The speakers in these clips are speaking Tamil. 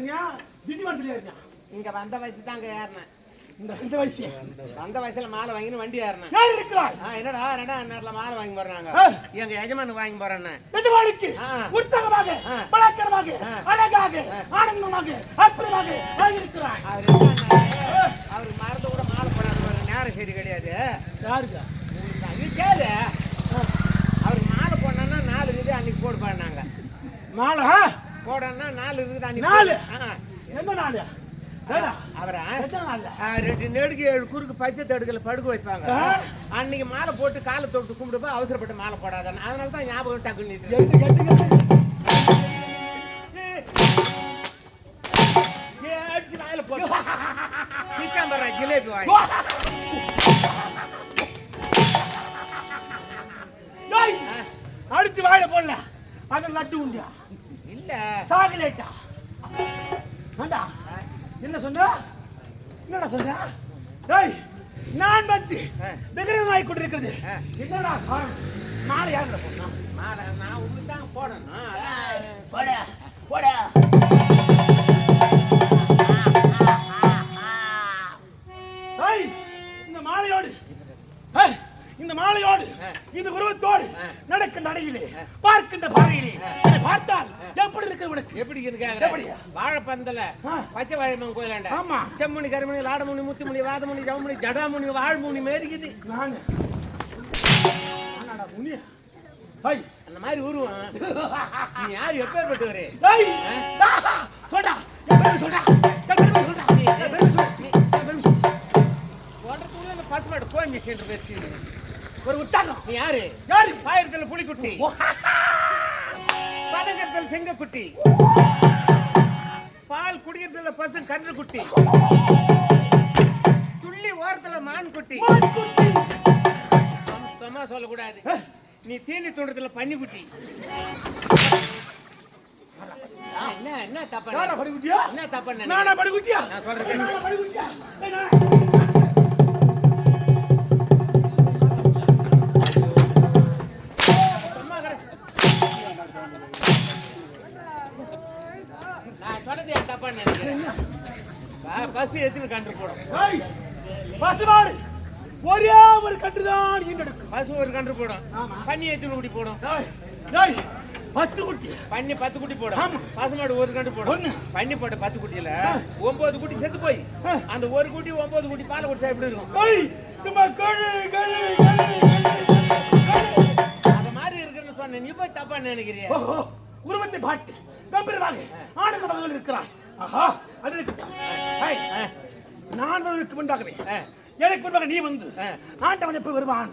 ஏறினியா திண்டிவனத்துல ஏறினியா இங்க வந்த வயசு தாங்க ஏறினேன். இந்த இந்த வயசு. வந்த வயசுல மாலை வாங்கின்னு வண்டி ஏறினேன். யார் இருக்கிறாய்? ஆ, என்னடா ரெண்டாம் நேரத்துல மாலை வாங்கி போறாங்க. எங்க எஜமானு வாங்கி போறேன்னு ஆ. உற்சாகமாக. பலாக்கரமாக. அழகாக ஆனந்தமாக அற்புதமாக இருக்கிறாய் அவர் மறந்து கூட மாலை போடாத. நேரம் சரி கிடையாது. யாருக்கா. நீ கேளு. அவருக்கு மாலை போடணும்னா நாலு இருக்குது அன்னைக்கு போடு பாடினாங்க போடணும்னா நாலு இருக்குது அன்னைக்கு நாலு? எந்த அவரா? ரெண்டு நெடுக்கு ஏழு குறுக்கு பச்சை தடுக்கல படுக்க வைப்பாங்க. அன்னைக்கு மாலை போட்டு காலை தொட்டு கும்பிடுப்பா அவசரப்பட்டு மாலை போடாத. அதனால தான் ஞாபகம் டக்குன்னு வாயில ஜிலேபி வாங்கி அடிச்சு வாயில போடல. அது லட்டு உண்டியா? இல்ல. சாக்லேட்டா? வேண்டா. என்ன சொன்ன? என்னடா சொன்ன? ஏய் நான். விக்கிரகம் ஆகி கொண்டிருக்கிறது. என்னடா காரணம்? மாலை போனா மாலை நான் உங்களுக்கு தான் போடணும். போட. நடக்கின்ற நடையிலே பார்க்கின்ற பார்வையிலே பார்த்தால் எப்படி இருக்கு உனக்கு? எப்படி. எப்படியா? வாழைப்பந்தல. பச்சை வாழைமன் கோயிலாண்ட. ஆமா. செம்மணி கருமணி லாடமுனி முத்துமணி வாதமுனி ஜவுமணி ஜடாமுனி வாழ்முனி மேரிக்குது நானு. நானாடா முனி ஏய் அந்த மாதிரி உருவம். நீ யார்? எப்பேற்பட்டவரு? சொல்டா. சொல்டா. சொல்டா. சொல்டா. பசுமாடு கோயில் மிஷின் வச்சு ஒரு உத்தாகம் நீ யாரு? யாரு? பாயிரத்துல புலிக்குட்டி. பதங்கத்துல செங்கக்குட்டி. பால் குடிக்கிறதுல பசு கன்று குட்டி துள்ளி ஓரத்துல மான் குட்டி சும்மா சொல்லக்கூடாது. நீ தீனி தோட்டத்துல பன்னி குட்டி என்ன என்ன தப்பா என்ன தப்பா? நானா படிக்குட்டியா? நான் சொல்றது சொன்னது ஏன் தப்பா நினைக்கிறேன். பஸ் எத்தனை கன்று போடும். ஏய் பசுமாடு ஒரே ஒரு கன்றுதான் ஈண்டெடுக்கும் பஸ் ஒரு கன்று போடும். பன்னி எத்தனை குட்டி போடும். பத்து குட்டி. பன்னி பத்து குட்டி போடும். பசுமாடு ஒரு கன்று போடும். ஒண்ணு. பன்னி போட்ட பத்து குட்டியில ஒன்பது குட்டி செத்து போய். அந்த ஒரு குட்டி ஒன்பது குட்டி பால் குடிச்சா எப்படி இருக்கும்? சும்மா கழு கழு அந்த மாதிரி இருக்குன்னு சொன்ன நீ போய் தப்பா நினைக்கிறிய? உருவத்தை பார்த்து. கம்பீரமாக ஆனந்த மகள் இருக்கிறாய் ஆஹா அது ஏய், நான் வருவதற்கு முன்பாகவே. எனக்கு முன்பாக நீ வந்து. ஆண்டவன் எப்போது வருவான்.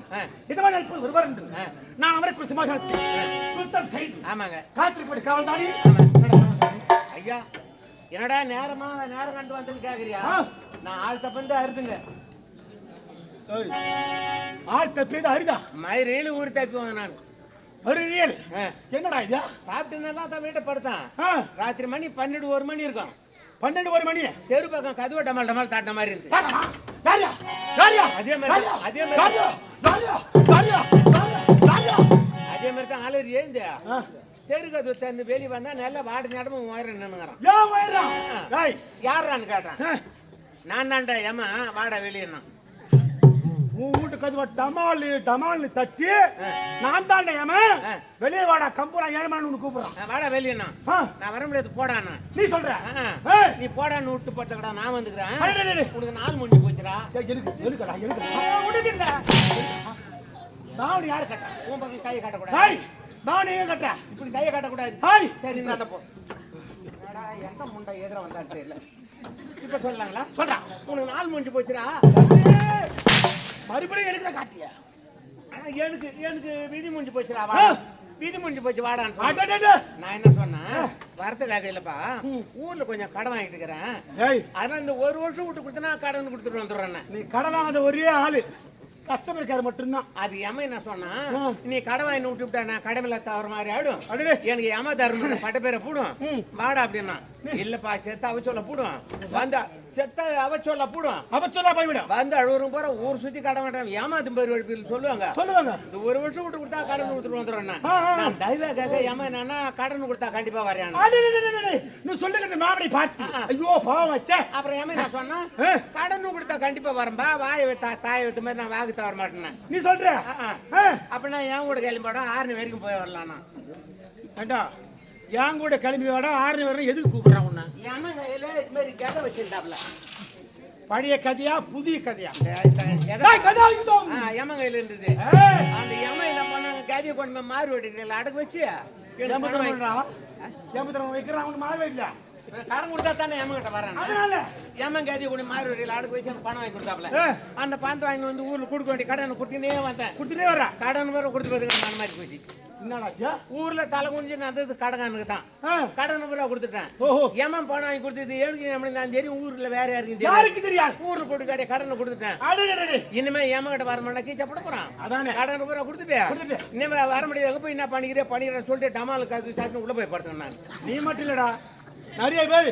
இதவன் எப்போது வருவார் என்று. நான் அவருக்கு சிம்மாசனத்தை சுத்தம் செய்து ஆமாங்க காத்திருப்படி காவல் தானே? ஐயா என்னடா நேரமா நேரம் கண்டு வந்து கேக்குறியா. நான் ஆள் தப்பு அறுதுங்க ஆள் தப்பியது அரிதா மயிரில் ஊர் தப்பி வந்தேன் நான் மறுவியல் ஆ. என்னடா இது? சாப்பிட்டு நல்லா தான் வீட்டை படுத்தான். ராத்திரி மணி பன்னெண்டு ஒரு மணி இருக்கும். பன்னெண்டு ஒரு மணி? தெரு பக்கம் கதவை டமால் டமால் தாட்டின மாதிரி இருந்து? அதே மாதிரி? அதே மாதிரி? அதே மாதிரி தான் ஆளு ஆ, தெரு கதவு திறந்து வெளியே வந்தா நல்லா வாடி நடமும் உயரம் நின்னுங்கிறான். யாரான்னு கேட்டான். நான் தான்டா ஏமா வாடா வெளியேனா உன் வீட்டு கதவை டமாலு டமால்னு தட்டி நான் தாண்டா ஏமா ஆ. வெளியே வாடா கம்பூரா ஏழுமான்னு உன்னை கூப்பிடுறான். வாடா வெளியேனா ஆ, நான் வர முடியாது போடாண்ணா நீ சொல்ற. நீ போடான்னு விட்டு போட்டக்கடா நான் வந்துக்கிறேன். உனக்கு நாள் முடிஞ்சு போச்சுடா. எதுக்குடா எதுக்கு உனக்கு நான் யாரு கட்டா உன் பக்கம் கையை காட்டக்கூடாது. ஹாய் நான் எங்க கட்டா இப்படி கையை காட்டக்கூடாது. ஹாய் சரி நடப்போம் என்னடா, எந்த முண்டை எதிர வந்தான்னு தெரியல. இப்ப சொல்லலாங்களா? சொல்றா உனக்கு நாள் முடிஞ்சு போச்சுடா. மறுபடியும் எனக்கு தான் காட்டியா எனக்கு எனக்கு விதி முடிஞ்சு போச்சுடா. வாடா. விதி முடிஞ்சு போச்சு. அடடடே. நான் என்ன சொன்னேன்? வரத்துக்காக இல்லப்பா ஊர்ல கொஞ்சம் கடன் வாங்கிட்டு இருக்கிறேன். ஏய். அதனால இந்த ஒரு வருஷம் விட்டு கொடுத்தனா கடன் கொடுத்துட்டு வந்துடுறேன் நீ கடன் வாங்காத ஒரே ஆளு. கஸ்டமர் கேர் மட்டும்தான். அது எம என்ன சொன்னா. நீ கடன் வாங்கி விட்டு விட்டா நான் கடமையில தவற மாதிரி ஆயிடும். எனக்கு எம தர்மம்? பட்ட பேரை போடும். வாடா அப்படின்னா. இல்லப்பா செத்த அவ சொல்ல போடும். வந்த செத்த அவ சொல்ல போடும் அப்ப சொல்ல போய்விடும் வந்து அழுவரும் போற ஊர் சுத்தி கடன் மாட்டேன். ஏமாத்து பேர் வழிப்பில் சொல்லுவாங்க. சொல்லுவாங்க. இந்த ஒரு வருஷம் விட்டு கொடுத்தா கடன் கொடுத்துட்டு நான். நான் தயவா கேட்க ஏமா என்னன்னா கடன் கொடுத்தா கண்டிப்பா அடடடடடடே. நீ சொல்லுங்க மாமடி பார்த்து. ஐயோ பாவம் வச்சே அப்புறம் ஏமா நான் சொன்னா. கடன் கொடுத்தா கண்டிப்பா வரம்பா வாய தாய வைத்த மாதிரி நான் வாக்கு தவற மாட்டேன் நீ சொல்ற. ஆ, அப்படின்னா என் கூட கிளம்பி போட ஆறு வரைக்கும் போய் வரலாம் நான் ஏண்டா? என் கூட கிளம்பி வாடா ஆறு வரணும் எதுக்கு கூப்பிடுறான் உன்னை? ஏன்னா கையில இது மாதிரி கதை வச்சிருந்தாப்ல பழைய கதையா புதிய கதையா? கதை எமன் கையில இருந்தது. அந்த எமன் என்ன பண்ணாங்க கதையை கொண்டு போய் மாறு வெட்டிக்கல அடக்கு வச்சு. வைக்கிறான் அவனுக்கு மாறவே இல்ல கடன் கொடுத்தா தானே எமன் கிட்ட வரேன் அதனால. ஏமன் கதையை கொண்டு மாறு வெட்டிக்கல அடக்கு வச்சு எனக்கு பணம் வாங்கி கொடுத்தாப்ல. அந்த பணத்தை வாங்கி வந்து ஊர்ல கொடுக்க வேண்டிய கடனை கொடுத்துனே வந்தேன். கொடுத்துட்டே வர கடன் வேற கொடுத்து பார்த்துக்க மன மாதிரி போச்சு. ஊர்ல தலை குஞ்சு நடந்தது கடகானுக்கு தான். கடன் பூரா கொடுத்துட்டேன். ஓஹோ. ஏமன் பணம் வாங்கி கொடுத்தது எனக்கு நம்மளுக்கு நான் தெரியும். ஊர்ல வேற யாருக்கும் தெரியும் யாருக்கு தெரியாது? ஊர்ல போட்டு கடை கடனை கொடுத்துட்டேன். இனிமே ஏமகிட்ட வர மாட்டா கீச்சா போட போறான். அதானே. கடன் பூரா கொடுத்துட்டு. இனிமே வர முடியாது அங்க போய் என்ன பண்ணிக்கிறேன் பண்ணிக்கிறேன் சொல்லிட்டு டமால் காசு சாத்து உள்ள போய் படுத்தேன் நான் நீ மட்டும் இல்லடா. நிறைய பேர்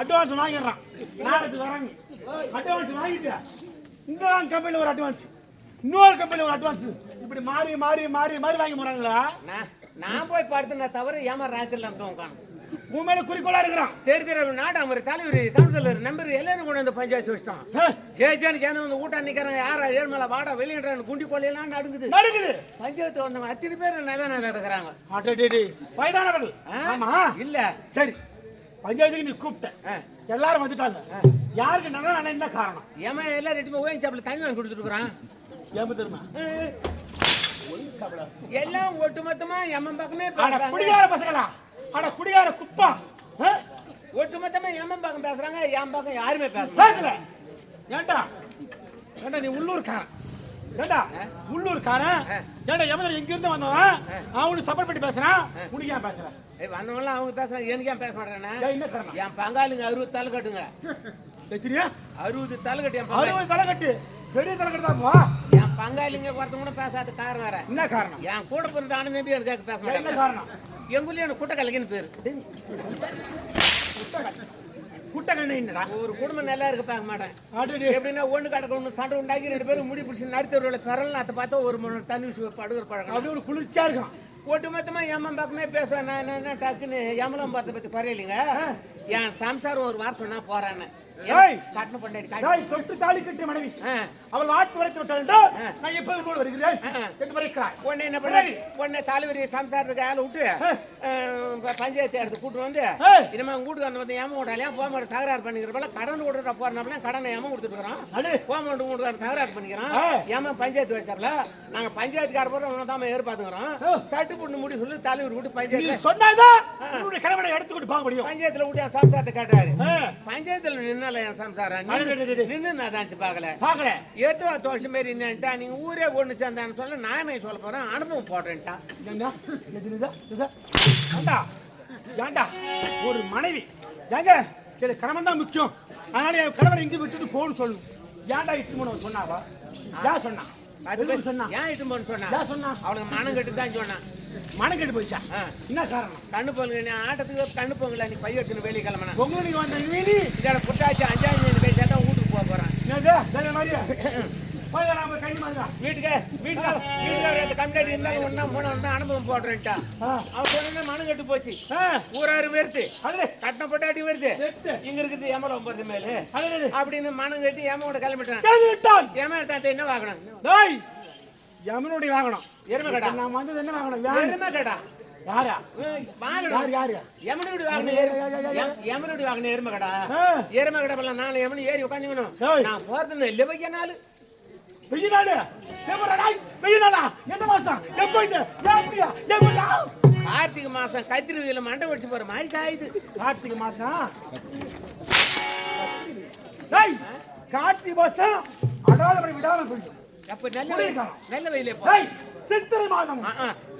அட்வான்ஸ் வாங்கிடுறான். நாளைக்கு வராங்க. அட்வான்ஸ் வாங்கிட்டு இந்த கம்பெனில ஒரு அட்வான்ஸ் இன்னொரு கம்பெனில ஒரு அட்வான்ஸ் இப்படி மாறி மாறி மாறி மாறி வாங்கி போறாங்களா? நான் நான் போய் படுத்தேன் தவிர ஏமா ராத்திரில தூங்கான் உன் மேல குறிக்கோளா இருக்கிறான். தெரி தெரிய நாடு தலைவர் கவுன்சிலர் நம்பர் எல்லாரும் கொண்டு வந்து பஞ்சாயத்து வச்சிட்டான். ஆ, ஜெயிச்சான்னு சேர்ந்து வந்து ஊட்டா நிக்கிறாங்க யாரா ஏழு மேல வாடா வெளியிடுறான்னு குண்டி கொள்ளையெல்லாம் நடுங்குது. நடக்குது பஞ்சாயத்து வந்தவங்க அத்தனை பேர் நதான் கத்துக்கிறாங்க. வயதானவர்கள். ஆமா. இல்ல. சரி. பஞ்சாயத்துக்கு நீ கூப்பிட்ட. ஆ. எல்லாரும் வந்துட்டாங்க. யாருக்கு நல்லா என்ன காரணம். ஏமா எல்லாம் ரெண்டு ஓயின் சாப்பிட தண்ணி வாங்கி கொடுத்துருக்குறான் ஏமா தெரியுமா எல்லாம் ஒட்டுமொத்தமா எம்மன் பக்கமே குடிகார பசங்களா? அட குடிகார குப்பா? ஒட்டுமொத்தமா எம்மன் பக்கம் பேசுறாங்க என் பக்கம் யாருமே பேச மாட்டாங்க. பேசுற ஏண்டா? ஏண்டா நீ உள்ளூர்காரன்? ஏண்டா? உள்ளூர்காரன்? ஏண்டா எமதர் எங்க இருந்து வந்தவன் அவனுக்கு சப்போர்ட் பண்ணி பேசுறான்? உனக்கு ஏன் பேசுற ஏய், வந்தவங்களாம் அவங்க பேசுறாங்க எனக்கு ஏன் பேச ஏன் காரணம் என் பங்காளிங்க அறுபது தலை கட்டுங்க. அறுபது தலை கட்டு என் பங்காளி. அறுபது தலைக்கட்டு பெரிய தலைக்கட்டு தான் போ. என் பங்காளிங்க ஒருத்தவங்க கூட பேசாத காரணம் வேற. என்ன காரணம்? என் கூட பிறந்த ஆனந்த நம்பி எனக்கு பேச என்ன காரணம்? எங்க ஊர்ல எனக்கு குட்ட கலைக்குன்னு பேரு. குட்டை கண்ணு என்னடா? ஒரு குடும்பம் நல்லா இருக்கு பார்க்க மாட்டேன். அடடே. எப்படின்னா ஒண்ணு கடக்க ஒண்ணு சண்டை உண்டாக்கி ரெண்டு பேரும் முடி பிடிச்சி நடுத்தருவில் பெறலாம் அதை பார்த்தா ஒரு மணி நேரம் தண்ணி படுகிற பழக்கம். அப்படியே ஒரு குளிர்ச்சியா இருக்கான் ஒட்டுமொத்தமா எம்மன் பக்கமே பேசுவேன் நான் என்ன- டக்குன்னு எமலம் பார்த்த பத்தி குறையிலைங்க. என் சம்சாரம் ஒரு வாரம் சொன்னா போறான்னு. பண்ணி தொட்டு தாலி கட்டிய மனைவி. அவள் வாழ்த்து வரைத்து விட்டாள் என்றால் ஆ. நான் எப்ப உன்னோடு வருகிறேன். ஆ. என்று வரைக்கிறாய் உடனே என்ன பண்ண? உடனே தலைவரி சம்சாரத்துக்கு ஆளை விட்டு பஞ்சாயத்து எடுத்து கூட்டு வந்து. இனிமே வீட்டுக்கு வந்து ஏமா விட்டாலையா போக மாட்டேன் தகராறு பண்ணிக்கிறப்பல கடன் கொடுத்துட்டு போறனால கடனை ஏமா கொடுத்துட்டு இருக்கிறோம் போக தகராறு பண்ணிக்கிறோம். ஏமா பஞ்சாயத்து வச்சார்ல நாங்க பஞ்சாயத்துக்கார போற தான் எதிர்பார்த்துக்கிறோம் ஆ. சட்டு போட்டு முடி சொல்லி தலைவர் விட்டு பஞ்சாயத்து சொன்னாதான் உன்னுடைய எடுத்துக்கொண்டு போக முடியும். பஞ்சாயத்துல விட்டு சம்சாரத்தை கேட்டாரு ஆ. பஞ்சாயத்துல நின்னால என் சம்சாரம். நின்று நான் தாச்சு பார்க்கல. பார்க்கல. எடுத்து தோஷம் மாரி என்னன்ட்டா நீங்க ஊரே ஒண்ணு சேர்ந்தான்னு சொல்ல நானே சொல்ல போறேன். அனுபவம் போடுறேன்ட்டா. ஏண்டா? ஒரு மனைவி. ஏங்க இது கணவன் தான் முக்கியம். அதனால என் கணவரை எங்கேயும் விட்டுட்டு போகணும்னு சொல்லணும். ஏன்டா இட்டு போன சொன்னாவா? ஏன் சொன்னா அது சொன்னா ஏன் இட்டு போன்னு சொன்னா சொன்னா அவளுக்கு மனம் கட்டு தான் சொன்னான். மனம் கெட்டு போச்சா. என்ன காரணம்? கண்ணு பொங்கல் நீ ஆட்டத்துக்கு கண்ணு பொங்கல நீ பைய எடுத்துன்னு வெளியே கிளம்பினா. பொங்கலுக்கு வந்த வீணி இதோட புட்டாச்சு அஞ்சாவது பேசி தான் வீட்டுக்கு போக போறான். என்னது? மாதிரியா? போய் வீட்டுக்கு வீட்டுக்கு. வீட்டுக்கு கம்ப்ளைண்ட் இருந்தாலும் ஒன்னா மூணு வந்து அனுபவம் போடுறேன்ட்டா. அவன் சொன்னா மனம் கெட்டு போச்சு ஊராறு அடே கட்டின பொட்டாட்டி வருது. இங்க இருக்குது ஏமலம் போறது மேலு. அப்படின்னு மனம் கட்டி ஏமோட கிளம்பிட்டான். விட்டான் ஏமாட்டாத்த என்ன வாங்கணும் டேய் யமனுடைய வாங்கணும் எருமை கடா. நான் வந்தது என்ன வாங்கணும் எருமை கடா. யாரா? வாங்கணும் யார் யாரு எமனுடி வாங்கின யா, யா, யா, யா. எமனுடி வாங்கின எருமை கடா. எருமை கடை பண்ணலாம் நாலு எமனு ஏறி உட்காந்துக்கணும். நான் போறது நெல்லு வைக்க நாள். ஏப்பா டாய் வெய்ய நாளா எந்த மாசம்? எப்போ இது? எப்படியா எப்படியா கார்த்திகை மாசம் கத்திரி வெயில மண்டை வச்சு போற மாதிரி காயுது. கார்த்திகை மாசம்? கார்த்திகை மாசம் அடாதபடி விடாம போயிடும் அப்ப நல்ல. வெயில் நல்ல வெயிலே போ. சித்திரை மாதம்.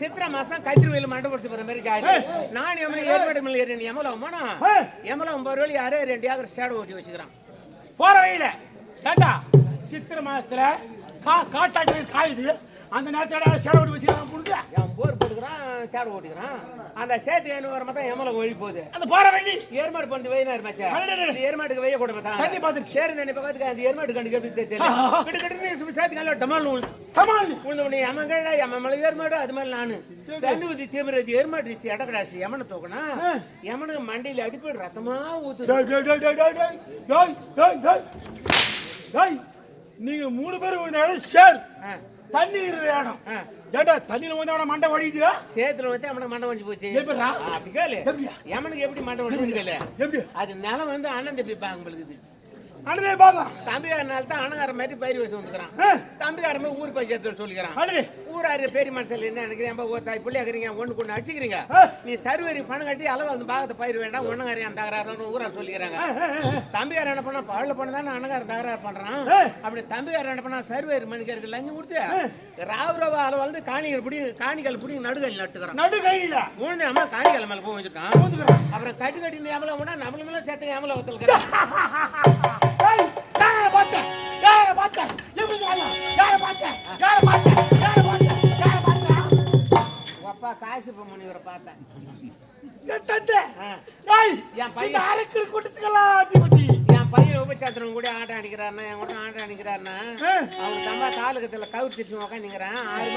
சித்திரை மாசம் கத்திரி வெயில மண்டை வச்சு போற மாதிரி காயுது நான் எமனு ஏற்பாடு மேல ஏறி எமலம் போனா ஏய். எமலம் ஒன்பது வழி யாரே ரெண்டு ஏக்கர் சேடை ஓட்டி வச்சுக்கிறான். போற வழியில. ஏண்டா? சித்திரை மாசத்துல கா காட்டாட்டு காயுது. அந்த நேரத்தில் சேட ஓட்டி வச்சுக்கலாம் புரிஞ்சு என் போர் போட்டுக்கிறான் சேட ஓட்டிக்கிறான். அந்த சேத்து ஏன்னு வர மாத்தான் எமலை ஒழி போகுது. அந்த போற வழி. ஏர்மாடு பண்ணி வெயினா இருமாச்சு ஏர்மாட்டுக்கு வெய்ய கூட மாத்தான் தண்ணி பார்த்துட்டு சேரு தண்ணி பக்கத்துக்கு அந்த ஏர்மாட்டு கண்டு கேட்டு தெரியல. கிட்ட கிட்ட சேர்த்து கால டமால் உழுது டமால். உழுந்த உடனே எமன் கேடா எமன் மலை ஏர்மாடு அது மாதிரி நானு. தண்ணி ஊத்தி தீமிரது ஏர்மாடு தீசி இடக்கடாசி எமனை தூக்கினா எமனுக்கு மண்டையில் அடிப்படை ரத்தமா ஊத்து நீங்க மூணு பேர் ஷேர் தண்ணி இருக்கிற இடம் ஆ. ஏண்டா தண்ணியில வந்து அவன மண்டை வடியுது சேத்துல வந்து எமனுக்கு மண்டை வச்சு போச்சு. அப்படி கேளு? எமனுக்கு எப்படி மண்டை கேளு. எப்படி அது நிலம் வந்து அண்ணன் தம்பி பாங்க உங்களுக்கு அண்ணே பாபா. தம்பிக்காரனால தான் அண்ணங்கார மாதிரி பயிர் வச்சு வந்துக்கிறான் போய் ஊர் பஞ்சாயத்துல சொல்லிக்கிறான். ஊராரு பெரிய மனுஷன் என்ன நினைக்கிறேன் தாய் பிள்ளை இருக்கிறீங்க ஒண்ணு கொண்டு அடிச்சுக்கிறீங்க. நீ சர்வரி பணம் கட்டி அளவு அந்த பாகத்தை பயிர் வேண்டாம் ஒண்ணுங்காரையும் தகராறுன்னு ஊரா சொல்லிக்கிறாங்க. தம்பியார் என்ன பண்ணா பழல பண்ண தானே அண்ணகாரன் தகராறு பண்றான். அப்படி தம்பியார் என்ன பண்ணா சர்வேர் மணிக்கருக்கு லஞ்சம் கொடுத்து ராவுரவா அளவு வந்து காணிகள் பிடி காணிகள் பிடி நடுகள் நட்டுக்கிறான். நடு கையில. மூணு அம்மா காணிகள் மேல போய் வச்சுட்டான் ஊத்துக்கிறான். அப்புறம் கட்டி கட்டி இந்த ஏமலை விட நம்மள மேல சேர்த்து ஏமலை ஒத்துக்கிறான் முனிவரை பார்த்தேன். என் பையன். இந்த அரைக்கிற கூட்டத்துக்கெல்லாம் அதிபதி என் பையன் உபச்சாத்திரம் கூட ஆட்டம் அடிக்கிறாருன்னா என் கூட ஆட்டம் அடிக்கிறாருன்னா. அவங்க தம்பா தாலுக்கத்துல கவுர் திருச்சி உட்காந்துங்கிறான் ஆறு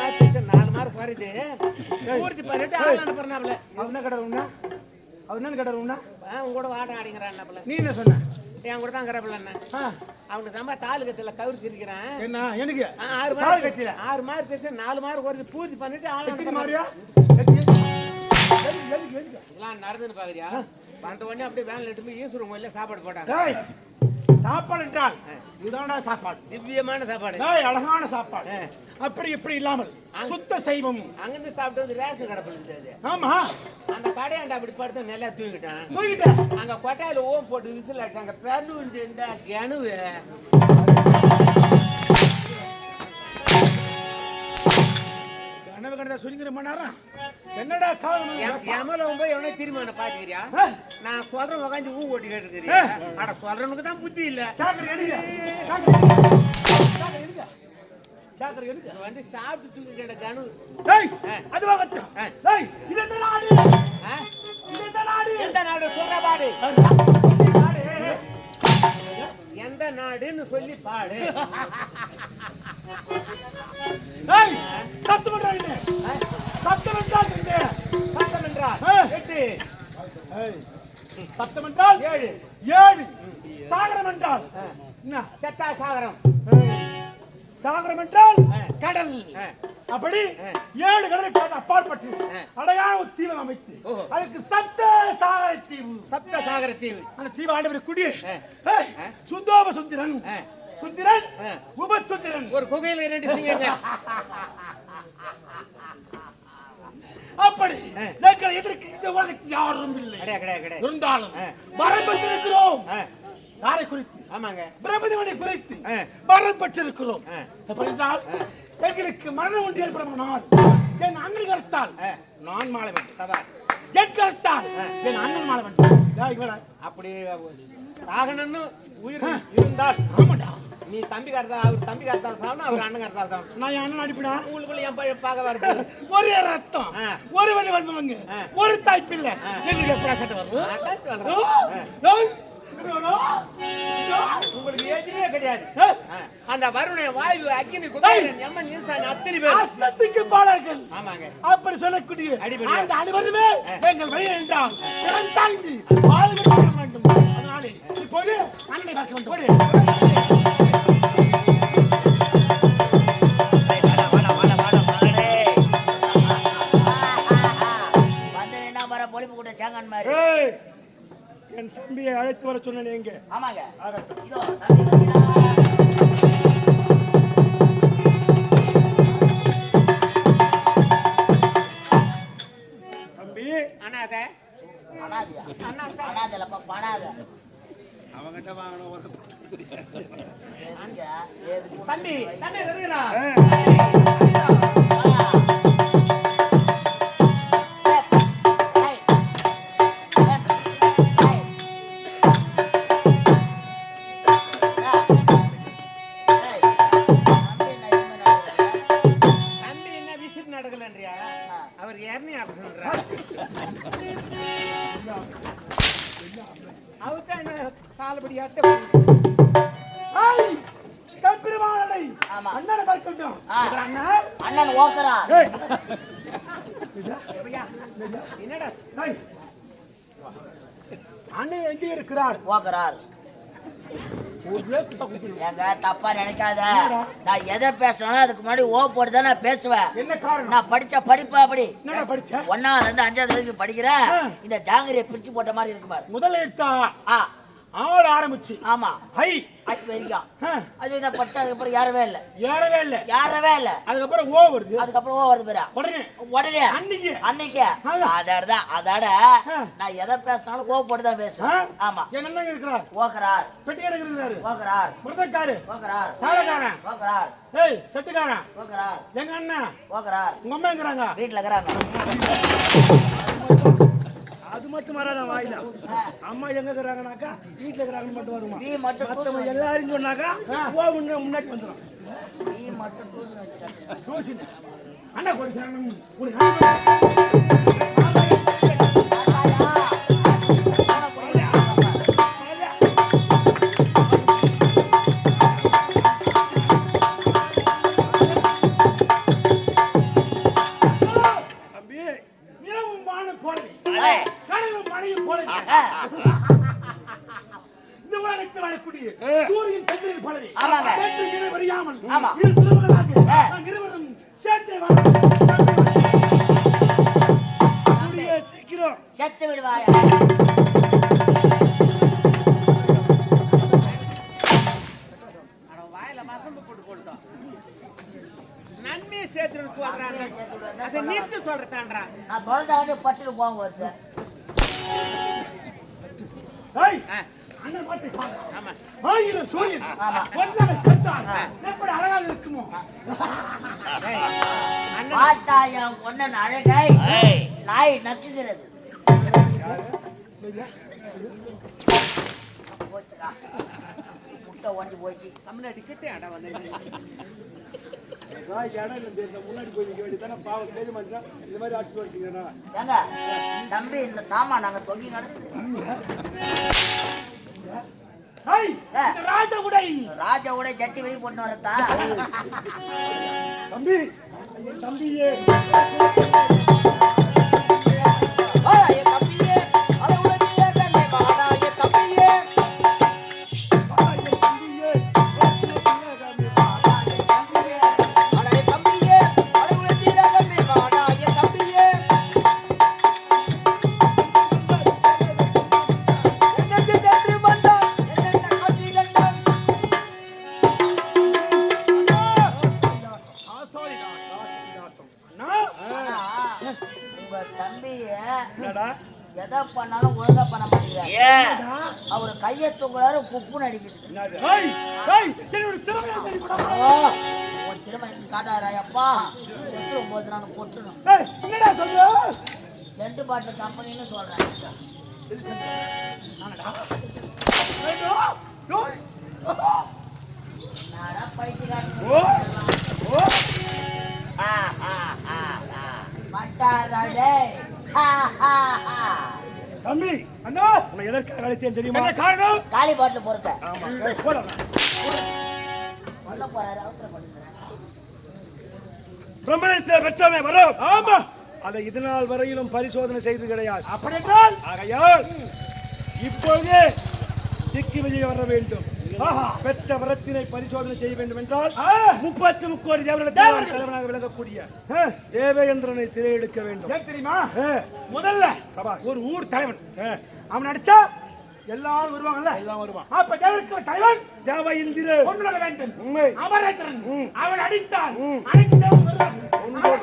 நாலு மார்க் வருது பூர்த்தி பண்ணிட்டு ஆள் அனுப்புறாப்ல அவர் என்ன கடை உண்ணா? கடை உண்ணா? அவங்க கூட ஆட்டம் அடிக்கிறான்ல நீ என்ன சொன்ன? என் கூட தான் ஆ, அவனுக்கு தம்பா தாலுக்கத்துல கவுர் திரிக்கிறான் என்ன எனக்கு? ஆறு மார்க். ஆறு மார்க் நாலு மார்க் வருது பூர்த்தி பண்ணிட்டு ஆள் மாதிரியா இதெல்லாம் நடந்துன்னு பாக்குறியா? வந்த உடனே அப்படியே வேன்ல எடுத்து போய் ஈஸ்வரன் கோயில்ல சாப்பாடு போட்டாங்க. சாப்பாடு என்றால் இதுதான்டா சாப்பாடு. திவ்யமான சாப்பாடு. அழகான சாப்பாடு. அப்படி இப்படி இல்லாமல் சுத்த சைவம். அங்கிருந்து சாப்பிட்டு வந்து ரேஷன் கடை இருக்குது ஆமா. அந்த கடையாண்ட அப்படி படுத்து நல்லா தூங்கிட்டான். தூக்கிட்ட அங்க கொட்டாயில ஓம் போட்டு விசில் அடிச்சாங்க. இந்த கெணுவு கனவு கண்டதா சொல்லிக்கிற நேரம் என்னடா காவல் போய் எவனே தீர்மானம் பாத்துக்கிறியா நான் சொல்றேன் உக்காந்து ஊ ஓட்டிக்கிட்டு இருக்கிறேன் அட சொல்றவனுக்கு தான் புத்தி இல்ல. வந்து சாப்பிட்டு தூக்கிட்ட கனவு அது வாங்கட்டும். இது எந்த நாடு? இது நாடு? எந்த நாடு? சொல்ற பாடு. எந்த நாடுன்னு சொல்லி பாடு. சத்தம் பண்றாங்க சத்தம் என்றால். எட்டு சத்தம் என்றால் ஏழு ஏழு சாகரம் என்றால் என்ன செத்தா சாகரம் சாகரம் என்றால். கடல். அப்படி. ஏழு கடலுக்கு அப்பாற்பட்டு. அழகான ஒரு தீவை அமைத்து. அதுக்கு சப்த சாகர தீவு சப்த சாகர தீவு அந்த தீவு ஆண்டவர் குடி. சுந்தோப சுந்திரன் சுத்திரன் உபசுத்திரன். ஒரு குகையில் இரண்டு அப்படி எங்களை எதிர்க்க இந்த உலகத்தில் யாரும் இல்லை. இருந்தாலும் மரம் பெற்றிருக்கிறோம். யாரை குறித்து? ஆமாங்க. பிரம்மதேவனை குறித்து மரணம் பெற்றிருக்கிறோம். அப்படின்றால் எங்களுக்கு மரணம் ஒன்று ஏற்படும் என் அண்ணன் கருத்தால். நான் மாலவன் என் கருத்தால் என் அண்ணன் மாலவன் அப்படி சாகணும்னு உயிர் இருந்தால் ஆமாடா நீ தம்பி கருத்தா அவர் தம்பி கருத்தா சாகணும் அவர் அண்ணன் கருத்தா சாகணும் நான் என் அண்ணன் அடிப்பிடா உங்களுக்குள்ள என் பழைய பார்க்க வருது ஒரே ரத்தம். ஒரு வழி வந்தவங்க. ஒரு தாய் பிள்ளை எங்களுக்கு எப்படி சட்டை வரும். உங்களுக்கு கிடையாது. அந்த வருணை வாயு அக்கினி எம்மன் ஈசான் அத்தனை பேர். அஷ்டத்துக்கு பாலர்கள். ஆமாங்க. அப்படி சொல்லக்கூடிய. அந்த அனைவருமே எங்கள் வழி என்றால் என் தம்பியை அழைத்து வர சொன்னேன் எங்க ஆமாங்க. தம்பி அண்ணாத அனாதையா? அனாதை. இல்லப்பா, பணாதை. அவங்கிட்ட வாங்கணும் தம்பி தம்பி வருகிறா. நினைக்காத நான் எதை பேசுறேனோ அதுக்கு முன்னாடி ஓ போட்டு தான் நான் பேசுவேன். என்ன காரணம்? நான் படிச்ச படிப்பு அப்படி. என்னடா படிச்ச? ஒன்னாவதுல இருந்து அஞ்சாவது வரைக்கும் படிக்கிறேன். இந்த ஜாங்கிரியை பிரிச்சு போட்ட மாதிரி இருக்கு முதல் எடுத்தா ஆ ஆள் ஆரம்பிச்சு. ஆமா. ஹை. அது வரைக்கும் அது இந்த படிச்சா அதுக்கப்புறம் யாரவே இல்லை. ஏறவே இல்ல. யாரவே இல்லை. அதுக்கப்புறம் ஓ வருது. அதுக்கப்புறம் ஓ வருது பேரா. உடனே. உடனே. அன்னைக்கு. அன்னைக்கு. அதோட அதோட. நான் எதை பேசினாலும் ஓ போட்டு தான்? பேசுவேன். ஆமா. என் அண்ணன் இருக்கிறார். ஓக்கரார் பெட்டியார் இருக்கிறாரு. ஓக்கரார் முருதக்காரு ஓக்கரார் தாளக்காரன். ஓக்கரார் ஏய் செட்டுக்காரன் ஓக்கரார் எங்க அண்ணன்? ஓக்கரார் உங்க அம்மா எங்கிறாங்க வீட்டுல இருக்கிறாங்க. அது மட்டும் வராத வாயில? அம்மா எங்க இருக்கிறாங்கனாக்கா வீட்டுல இருக்கிறாங்கன்னு மட்டும் வருமா? மட்டும் மத்தவங்க எல்லாரும் சொன்னாக்கா முன்ன முன்னாடி வந்துடும் வீ மட்டும் டூசன் வச்சுக்காது யோசிச்சு அண்ணா கொஞ்சம் சரணம் அதை நிறுத்து நான் சொல்றத வந்து பட்டுட்டு போங்க வருது. ஏய். அண்ணன். ஆமா. ஆயிரம் சூரியன். ஆமா. எப்படி அழகாக இருக்குமோ? பார்த்தா என் பொண்ணன் அழகை நாய் நக்குகிறது. போச்சுடா. முட்டை ஒண்டி போச்சு. தமிழ்நாட்டு கிட்டே அட வந்து இடம் இல்லை இந்த முன்னாடி போய் நிற்க வேண்டியதானே பாவம் பெரிய மனுஷன் இந்த மாதிரி அடிச்சு வச்சுக்கிறேன்னா ஏங்க தம்பி இந்த சாமான் நாங்க தொங்கி நடக்குது. ஏய் இந்த ராஜ உடை. ஜட்டி வெளியே போட்டு வரத்தா தம்பி தம்பியே. எதை பண்ணாலும் ஒழுங்கா பண்ண மாட்டேங்கிறாரு. அவர் கையை தூக்குறாரு குப்புன்னு அடிக்குது. உன் திரும்ப இங்க காட்டாரா அப்பா. செத்துரும் போது நான் போட்டுணும் சென்ட் பாட்டில் கம்பெனின்னு சொல்றேன். பைத்தியக்காரன். ஓ, ஓ. ஆ, ஆ, ஆ, ஆ. மட்டாரா டேய். தம்பி அண்ணா உன்னை எதற்காக அழைத்தேன் தெரியுமா? என்ன காரணம்? காலி பாட்டில் பொறுக்க ஆமா. சொல்ல போறாரு பிரம்மணத்தை பெற்றவனே வரும். ஆமா. அதை இதுநாள் வரையிலும் பரிசோதனை செய்து கிடையாது. அப்படி என்றால் ஆகையால் இப்பொழுது திக்கு விஜய் வர வேண்டும். பெற்ற வரத்தினை பரிசோதனை செய்ய வேண்டும் என்றால் முப்பத்தி முக்கோடி தேவர்களுக்கு தலைவனாக விளங்கக்கூடிய தேவேந்திரனை சிறை எடுக்க வேண்டும். ஏன் தெரியுமா? முதல்ல சபா ஒரு ஊர் தலைவன். அவன் அடிச்சா எல்லாரும் வருவாங்கல்ல? எல்லாம் வருவான். அப்ப தேவருக்கு தலைவன்? தேவ இந்திர வர வேண்டும். உண்மை. அமரேந்திரன். அவன் அடித்தான் அனைத்து தேவன் வருவார்கள் அவன்